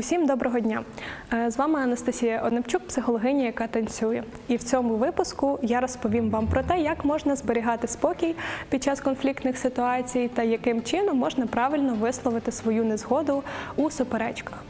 Усім доброго дня! Е, З вами Анастасія Оневчук, психологиня, яка танцює. І в цьому випуску я розповім вам про те, як можна зберігати спокій під час конфліктних ситуацій та яким чином можна правильно висловити свою незгоду у суперечках.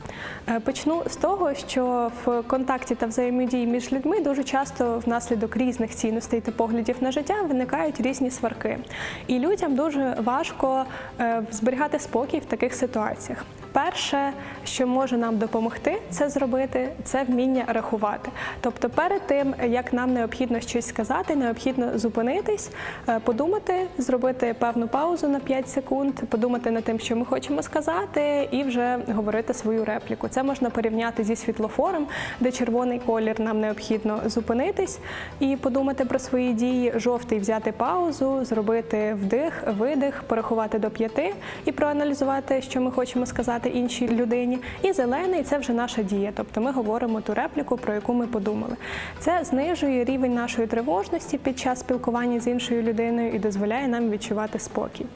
Е, Почну з того, що в контакті та взаємодії між людьми дуже часто внаслідок різних цінностей та поглядів на життя виникають різні сварки. І людям дуже важко е, зберігати спокій в таких ситуаціях. Перше, що може нам допомогти це зробити, це вміння рахувати. Тобто, перед тим як нам необхідно щось сказати, необхідно зупинитись, е, подумати, зробити певну паузу на 5 секунд, подумати над тим, що ми хочемо сказати, і вже говорити свою репліку. Це можна порівняти зі світлофором, де червоний колір нам необхідно зупинитись і подумати про свої дії. Жовтий взяти паузу, зробити вдих, видих, порахувати до п'яти і проаналізувати, що ми хочемо сказати іншій людині. І зелений це вже наша дія. Тобто ми говоримо ту репліку, про яку ми подумали. Це знижує рівень нашої тривожності під час спілкування з іншою людиною і дозволяє нам відчувати спокій.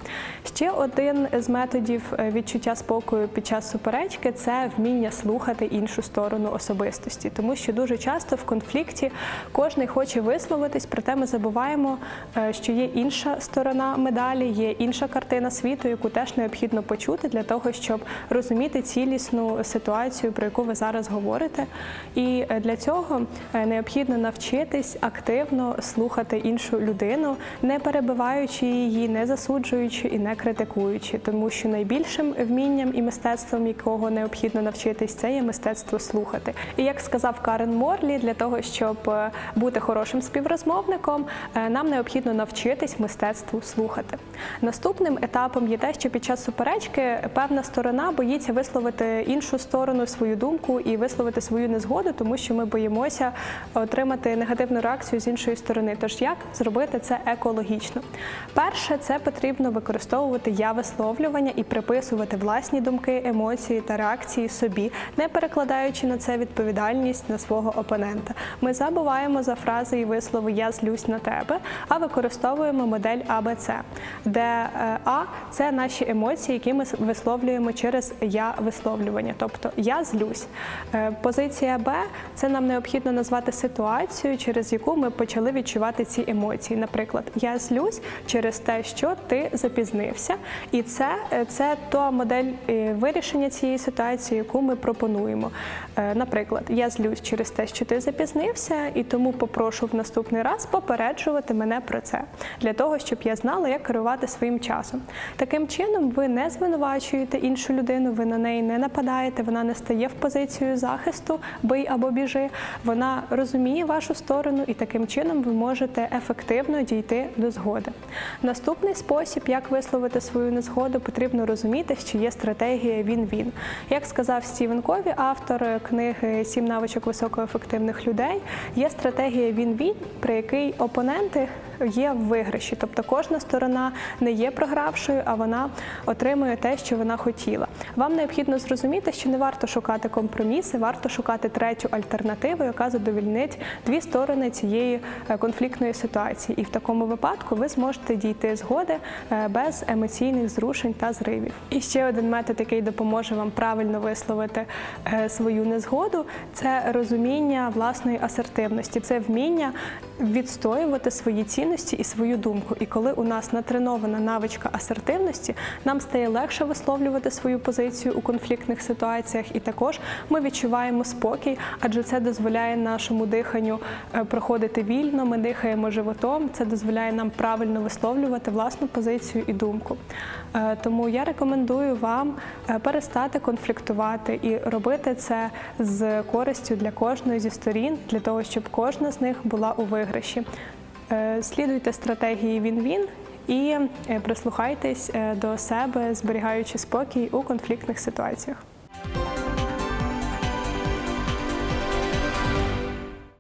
Ще один з методів е, відчуття спокою під час суперечки це вміння слухати іншу сторону особистості, тому що дуже часто в конфлікті кожен хоче висловитись, проте ми забуваємо, е, що є інша сторона медалі, є інша картина світу, яку теж необхідно почути для того, щоб розуміти цілісну ситуацію, про яку ви зараз говорите. І е, для цього е, необхідно навчитись активно слухати іншу людину, не перебиваючи її, не засуджуючи і не критикуючи, тому що найбільшим вмінням і мистецтвом, якого необхідно навчитись, це є мистецтво слухати. І як сказав Карен Морлі, для того, щоб е, бути хорошим співрозмовником, нам необхідно навчитись мистецтву слухати. Наступним етапом є те, що під час суперечки певна сторона боїться висловити іншу сторону свою думку і висловити свою незгоду, тому що ми боїмося отримати негативну реакцію з іншої сторони. Тож як зробити це екологічно? Перше, це потрібно використовувати я висловлювання і приписувати власні думки, емоції та реакції собі, не перекладаючи на це відповідальність на свого опонента. Ми забуваємо за фрази і вислови Я злюсь на тебе, а використовуємо модель АБЦ, де е, А це наші емоції, які ми висловлюємо через я висловлювання, тобто я злюсь. Е, Позиція Б це нам необхідно назвати ситуацію, через яку ми почали відчувати ці емоції. Наприклад, я злюсь через те, що ти запізнився, і це, е, це та модель е, вирішення цієї ситуації, яку ми пропонуємо. Наприклад, я злюсь через те, що ти запізнився, і тому попрошу в наступний раз попереджувати мене про це для того, щоб я знала, як керувати своїм часом. Таким чином, ви не звинувачуєте іншу людину, ви на неї не нападаєте, вона не стає в позицію захисту, бий або біжи. Вона розуміє вашу сторону, і таким чином ви можете ефективно дійти до згоди. Наступний спосіб, як висловити свою незгоду, потрібно розуміти, що є стратегія він-він. Як сказав Стівен Кові, автор книги Сім навичок високоефективних людей, є стратегія він-він, при якій опоненти є в виграші. Тобто кожна сторона не є програвшою, а вона отримує те, що вона хотіла. Вам необхідно зрозуміти, що не варто шукати компроміси, варто шукати третю альтернативу, яка задовільнить дві сторони цієї е, конфліктної ситуації. І в такому випадку ви зможете дійти згоди е, без емоційних зрушень та зривів. І ще один метод, який допоможе вам правильно висловити е, свою незгоду, це розуміння власної асертивності, це вміння відстоювати свої цінності і свою думку. І коли у нас натренована навичка асертивності, нам стає легше висловлювати свою позицію у конфліктних ситуаціях, і також ми відчуваємо спокій, адже це дозволяє нашому диханню е, проходити вільно. Ми дихаємо животом. Це дозволяє нам правильно висловлювати власну позицію і думку. Е, Тому я рекомендую вам е, перестати конфліктувати і робити це з користю для кожної зі сторін, для того, щоб кожна з них була у виграші. Е, Слідуйте стратегії він-він і е, прислухайтесь е, до себе, зберігаючи спокій у конфліктних ситуаціях.